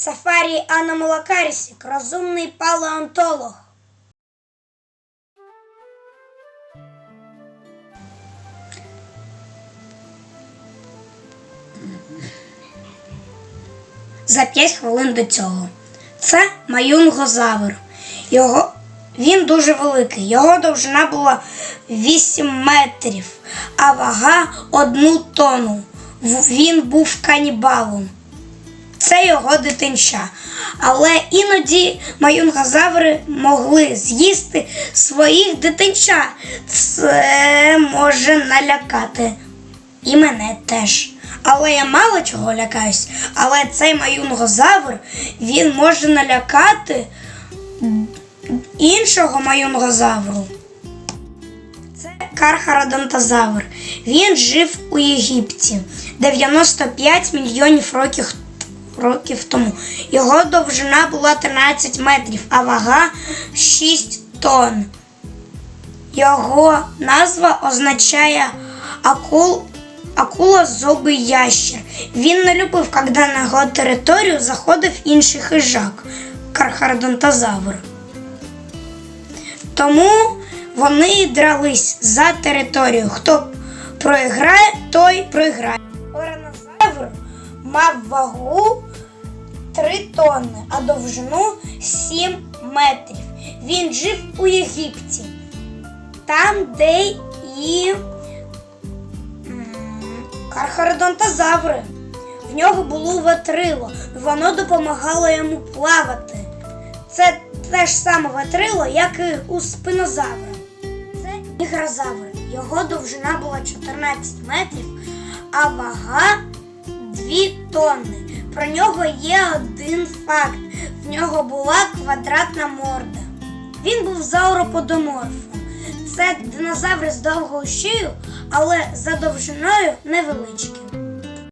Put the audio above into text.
Сафарі Анна Малакарісік, розумний палеонтолог. За 5 хвилин до цього. Це маюнгозавр. Його, він дуже великий. Його довжина була 8 метрів, а вага 1 тонну. Він був канібалом. Це його дитинча. Але іноді маюнгозаври могли з'їсти своїх дитинча. Це може налякати. І мене теж. Але я мало чого лякаюсь. Але цей маюнгозавр він може налякати іншого маюнгозавру. Це кархародонтозавр. Він жив у Єгипті 95 мільйонів років, років тому. Його довжина була 13 метрів, а вага 6 тонн. Його назва означає акул, акула зубий ящер. Він не любив, коли на його територію заходив інший хижак кархародонтозавр. Тому вони дрались за територію. Хто проіграє, той проіграє. Оранозавр мав вагу 3 тонни, а довжину 7 метрів. Він жив у Єгипті, там, де і кархародонтозаври. В нього було ватрило, воно допомагало йому плавати. Це те ж саме ватрило, як і у спинозавра. Це ігрозавр. Його довжина була 14 метрів, а вага 2 тонни. Про нього є один факт: в нього була квадратна морда. Він був зауроподоморфом. Це динозавр з довгою шию, але за довжиною невеличким.